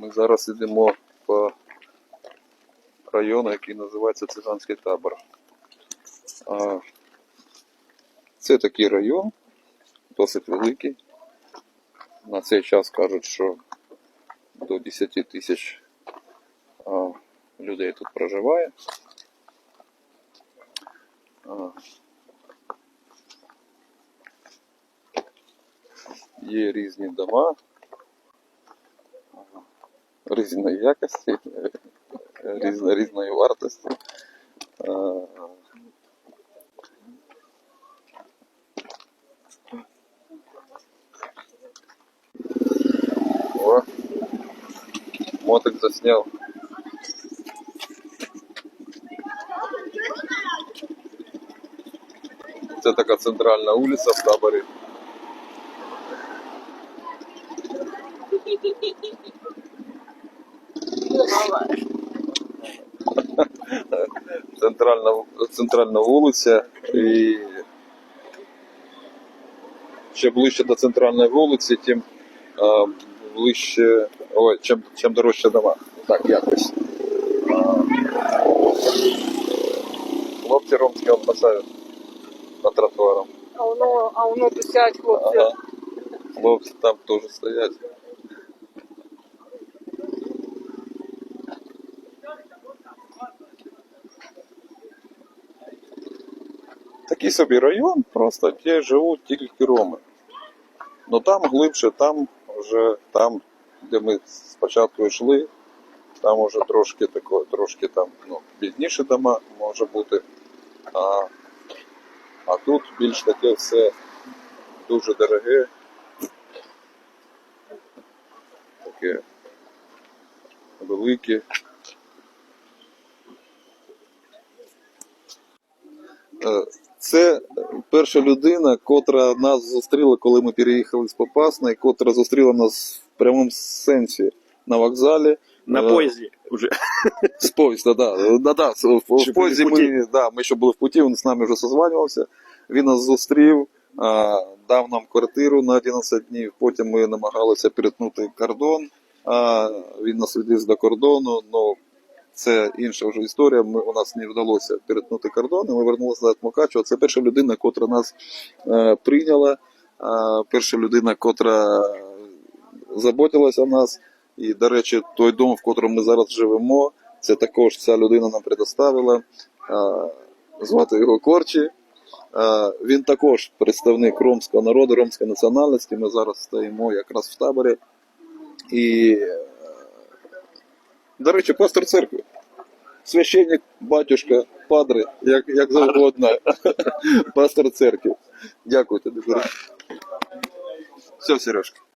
Ми зараз йдемо по району, який називається Циганський табор. Це такий район, досить великий. На цей час кажуть, що до 10 тисяч людей тут проживає. Є різні дома різної якості, різно, різної вартості. А, О, мотик засняв. Це така центральна вулиця в таборі. Центральна, центральна вулиця і ще ближче до центральної вулиці, тим а, ближче, ой, чим, чим дорожче дома. Так, якось. Хлопці ромські он пасають на тротуаром. А воно, а воно писять хлопці. Ага. Хлопці там теж стоять. Такий собі район, просто де живуть тільки роми. Ну там глибше, там вже там, де ми спочатку йшли, там уже трошки тако, трошки там ну, бідніші дома може бути. А, а тут більш таке все дуже дороге. Таке велике. Е, Це перша людина, котра нас зустріла, коли ми переїхали з Попасної, котра зустріла нас в прямому сенсі на вокзалі. На Е, поїзді вже. З поїзда, да. Да, да, в, поїзді ми, да, ми ще були в путі, він з нами вже созванювався. Він нас зустрів, а, дав нам квартиру на 11 днів. Потім ми намагалися перетнути кордон. Він нас відвіз до кордону. Ну, це інша вже історія. Ми, у нас не вдалося перетнути кордон. і Ми вернулися до Мукачева. Це перша людина, котра нас е, прийняла. А, перша людина, котра заботилася нас. І, до речі, той дом, в котрому ми зараз живемо, це також ця людина нам предоставила. А, звати його Корчі. А, він також представник ромського народу, ромської національності. Ми зараз стоїмо якраз в таборі. І, е, до речі, пастор церкви. Священник, батюшка, падре, як, як завгодно. Пастор церкви. Дякую тобі. Все, Сережка.